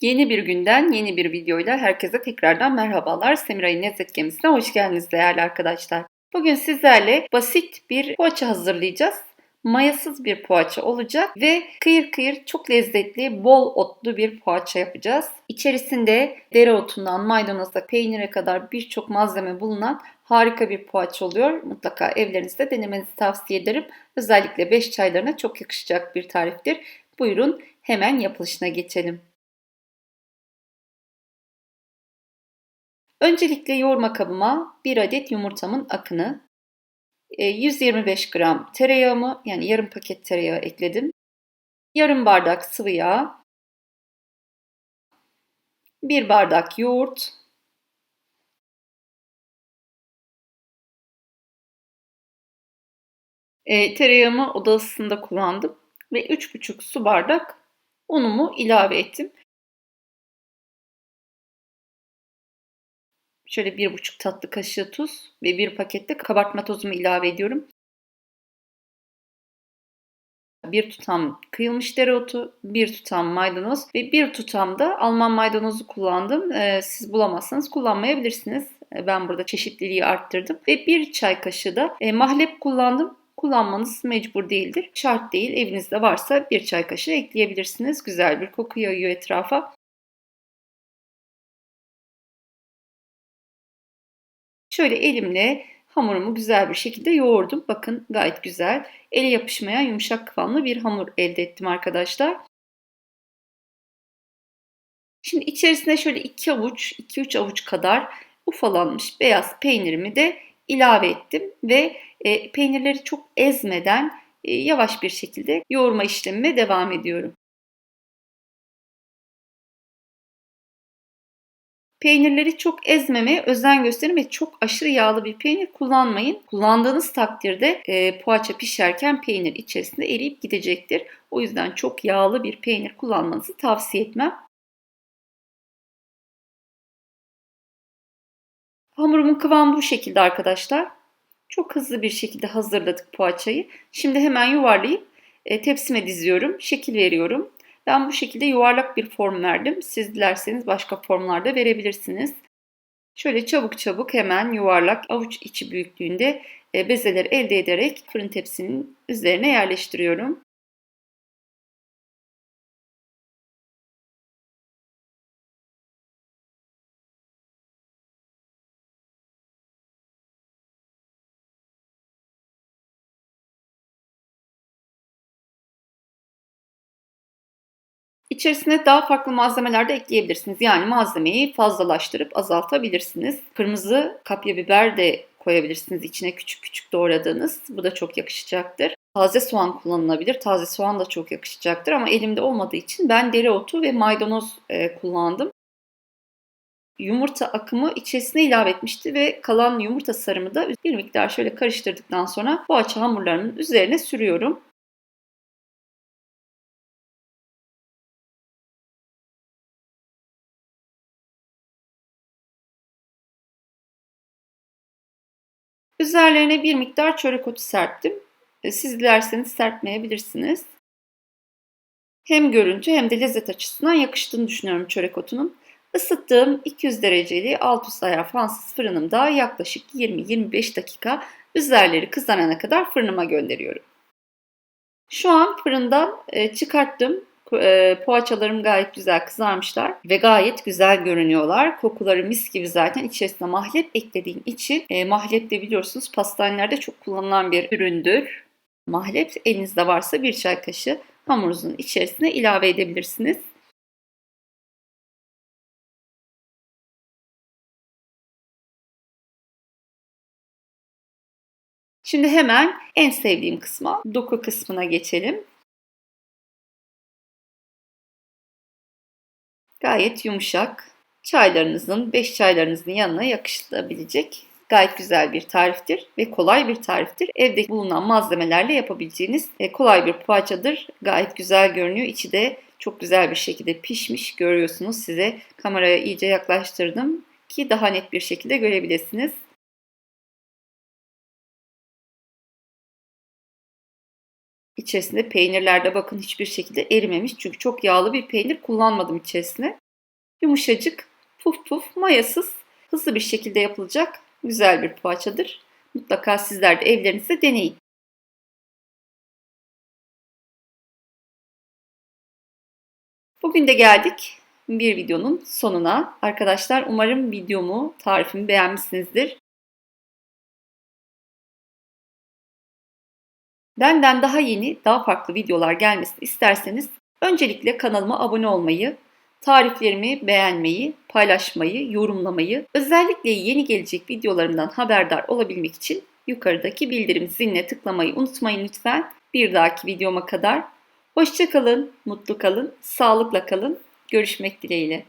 Yeni bir günden yeni bir videoyla herkese tekrardan merhabalar. Semiray'ın Lezzet Gemisi'ne hoş geldiniz değerli arkadaşlar. Bugün sizlerle basit bir poğaça hazırlayacağız. Mayasız bir poğaça olacak ve kıyır kıyır çok lezzetli, bol otlu bir poğaça yapacağız. İçerisinde dereotundan maydanoza, peynire kadar birçok malzeme bulunan harika bir poğaça oluyor. Mutlaka evlerinizde denemenizi tavsiye ederim. Özellikle 5 çaylarına çok yakışacak bir tariftir. Buyurun hemen yapılışına geçelim. Öncelikle yoğurma kabıma 1 adet yumurtamın akını, 125 e, gram tereyağımı yani yarım paket tereyağı ekledim. Yarım bardak sıvı yağ, 1 bardak yoğurt, e, tereyağımı oda ısısında kullandım ve 3,5 su bardak unumu ilave ettim. Şöyle bir buçuk tatlı kaşığı tuz ve bir pakette kabartma tozumu ilave ediyorum. Bir tutam kıyılmış dereotu, bir tutam maydanoz ve bir tutam da Alman maydanozu kullandım. Ee, siz bulamazsanız kullanmayabilirsiniz. Ee, ben burada çeşitliliği arttırdım. Ve bir çay kaşığı da e, mahlep kullandım. Kullanmanız mecbur değildir. Şart değil. Evinizde varsa bir çay kaşığı ekleyebilirsiniz. Güzel bir koku yayıyor etrafa. Şöyle elimle hamurumu güzel bir şekilde yoğurdum. Bakın gayet güzel. Ele yapışmayan yumuşak kıvamlı bir hamur elde ettim arkadaşlar. Şimdi içerisine şöyle 2 avuç, 2-3 avuç kadar ufalanmış beyaz peynirimi de ilave ettim ve e, peynirleri çok ezmeden e, yavaş bir şekilde yoğurma işlemime devam ediyorum. Peynirleri çok ezmemeye özen gösterin ve çok aşırı yağlı bir peynir kullanmayın. Kullandığınız takdirde e, poğaça pişerken peynir içerisinde eriyip gidecektir. O yüzden çok yağlı bir peynir kullanmanızı tavsiye etmem. Hamurumun kıvamı bu şekilde arkadaşlar. Çok hızlı bir şekilde hazırladık poğaçayı. Şimdi hemen yuvarlayıp e, tepsime diziyorum. Şekil veriyorum. Ben bu şekilde yuvarlak bir form verdim. Siz dilerseniz başka formlarda verebilirsiniz. Şöyle çabuk çabuk hemen yuvarlak avuç içi büyüklüğünde e, bezeleri elde ederek fırın tepsinin üzerine yerleştiriyorum. İçerisine daha farklı malzemeler de ekleyebilirsiniz. Yani malzemeyi fazlalaştırıp azaltabilirsiniz. Kırmızı kapya biber de koyabilirsiniz içine küçük küçük doğradığınız. Bu da çok yakışacaktır. Taze soğan kullanılabilir. Taze soğan da çok yakışacaktır ama elimde olmadığı için ben dereotu ve maydanoz e, kullandım. Yumurta akımı içerisine ilave etmişti ve kalan yumurta sarımı da bir miktar şöyle karıştırdıktan sonra poğaça hamurlarının üzerine sürüyorum. Üzerlerine bir miktar çörek otu serptim. E, siz dilerseniz serpmeyebilirsiniz. Hem görüntü hem de lezzet açısından yakıştığını düşünüyorum çörek otunun. Isıttığım 200 dereceli alt üst ayar fansız fırınımda yaklaşık 20-25 dakika üzerleri kızarana kadar fırınıma gönderiyorum. Şu an fırından e, çıkarttım. E, poğaçalarım gayet güzel kızarmışlar ve gayet güzel görünüyorlar. Kokuları mis gibi zaten içerisine mahlep eklediğim için e, mahlep de biliyorsunuz pastanelerde çok kullanılan bir üründür. Mahlep elinizde varsa bir çay kaşığı hamurunuzun içerisine ilave edebilirsiniz. Şimdi hemen en sevdiğim kısma, doku kısmına geçelim. Gayet yumuşak. Çaylarınızın, 5 çaylarınızın yanına yakışılabilecek gayet güzel bir tariftir ve kolay bir tariftir. Evde bulunan malzemelerle yapabileceğiniz e, kolay bir poğaçadır. Gayet güzel görünüyor. İçi de çok güzel bir şekilde pişmiş görüyorsunuz. Size kameraya iyice yaklaştırdım ki daha net bir şekilde görebilirsiniz. İçerisinde peynirlerde bakın hiçbir şekilde erimemiş. Çünkü çok yağlı bir peynir kullanmadım içerisine. Yumuşacık, puf puf, mayasız, hızlı bir şekilde yapılacak güzel bir poğaçadır. Mutlaka sizler de evlerinizde deneyin. Bugün de geldik bir videonun sonuna. Arkadaşlar umarım videomu, tarifimi beğenmişsinizdir. Benden daha yeni, daha farklı videolar gelmesini isterseniz öncelikle kanalıma abone olmayı, tariflerimi beğenmeyi, paylaşmayı, yorumlamayı, özellikle yeni gelecek videolarımdan haberdar olabilmek için yukarıdaki bildirim ziline tıklamayı unutmayın lütfen. Bir dahaki videoma kadar hoşça kalın, mutlu kalın, sağlıkla kalın. Görüşmek dileğiyle.